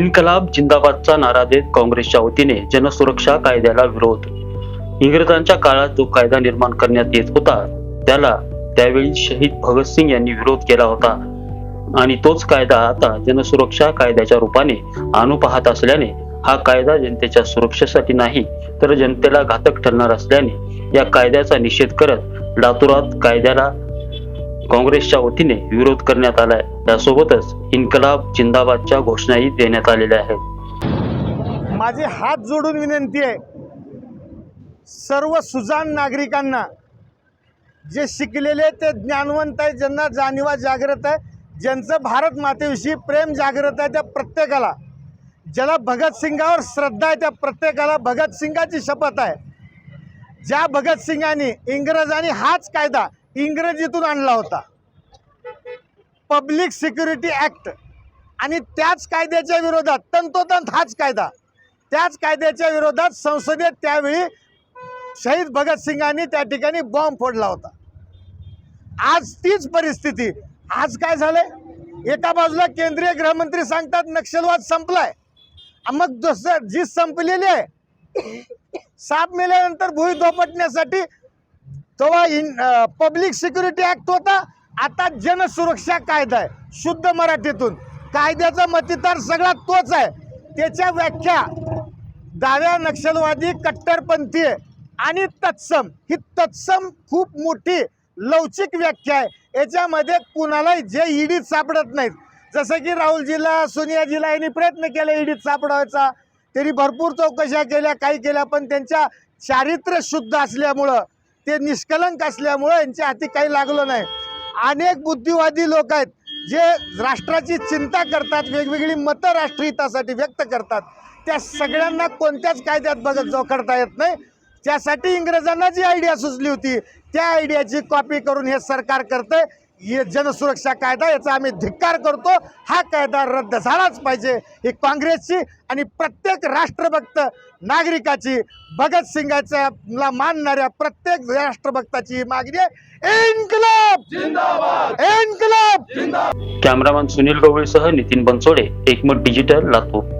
इन्कलाब जिंदाबादचा नारा देत काँग्रेसच्या वतीने जनसुरक्षा कायद्याला विरोध. इंग्रजांच्या काळात जो कायदा निर्माण करण्यात येत होता त्याला त्यावेळी शहीद भगतसिंग यांनी विरोध केला होता. आणि तोच कायदा आता जनसुरक्षा कायद्याच्या रूपाने आणू पाहत असल्याने हा कायदा जनतेच्या सुरक्षेसाठी नाही तर जनतेला घातक ठरणार असल्याने या कायद्याचा निषेध करत लातूरात कायद्याला काँग्रेसच्या वतीने विरोध करण्यात आलाय. त्यासोबतच इन्कलाब जिंदाबादच्या घोषणाही देण्यात आलेल्या आहेत. माझी हात जोडून विनंती आहे सर्व सुजाण नागरिकांना जे शिकलेले ते ज्ञानवंत आहे ज्यांना जाणीवा जागृत आहे ज्यांचं भारत मातेविषयी प्रेम जागृत आहे त्या प्रत्येकाला ज्याला भगतसिंगावर श्रद्धा आहे त्या प्रत्येकाला भगतसिंगाची शपथ आहे. ज्या भगतसिंगांनी इंग्रजांनी हाच कायदा इंग्रजीतून आणला होता. पब्लिक सिक्युरिटी ॲक्ट आणि त्याच कायद्याच्या विरोधात तंतोतंत हाच कायदा. त्याच कायद्याच्या विरोधात संसदेत त्यावेळी शहीद भगतसिंगांनी त्या ठिकाणी बॉम्ब फोडला होता. आज तीच परिस्थिती. आज काय झालंय? एका बाजूला केंद्रीय गृहमंत्री सांगतात नक्षलवाद संपलाय. मग दुसरं जी संपलेली आहे साप मेल्यानंतर भुई धोपटण्यासाठी तेव्हा इन पब्लिक सिक्युरिटी ॲक्ट होता. आता जनसुरक्षा कायदा आहे शुद्ध मराठीतून. कायद्याचा मतितार सगळा तोच आहे. त्याच्या व्याख्या डाव्या नक्षलवादी कट्टरपंथी आहे. आणि तत्सम ही तत्सम खूप मोठी लवचिक व्याख्या आहे. याच्यामध्ये कुणालाही जे ईडीत सापडत नाहीत. जसं की राहुलजीला सोनियाजीला यांनी प्रयत्न केला ईडीत सापडायचा. त्यांनी भरपूर चौकशा केल्या काही केल्या पण त्यांच्या चारित्र्य शुद्ध असल्यामुळं ते निष्कलंक असल्यामुळं यांच्या हाती काही लागलं नाही. अनेक बुद्धिवादी लोक आहेत जे राष्ट्राची चिंता करतात वेगवेगळी मतं राष्ट्रहितासाठी व्यक्त करतात. त्या सगळ्यांना कोणत्याच कायद्यात बघत जोखडता येत नाही. त्यासाठी इंग्रजांना जी आयडिया सुचली होती त्या आयडियाची कॉपी करून हे सरकार करतंय. हे जनसुरक्षा कायदा याचा आम्ही धिक्कार करतो. हा कायदा रद्द झालाच पाहिजे. ही काँग्रेसची आणि प्रत्येक राष्ट्रभक्त नागरिकाची भगतसिंगाच्या ला मानणाऱ्या प्रत्येक राष्ट्रभक्ताची मागणी आहे. इन्कलाब! इन्कलाब! Cameraman Sunil गवळीसह Nitin Bansode Ekmat digital Latur.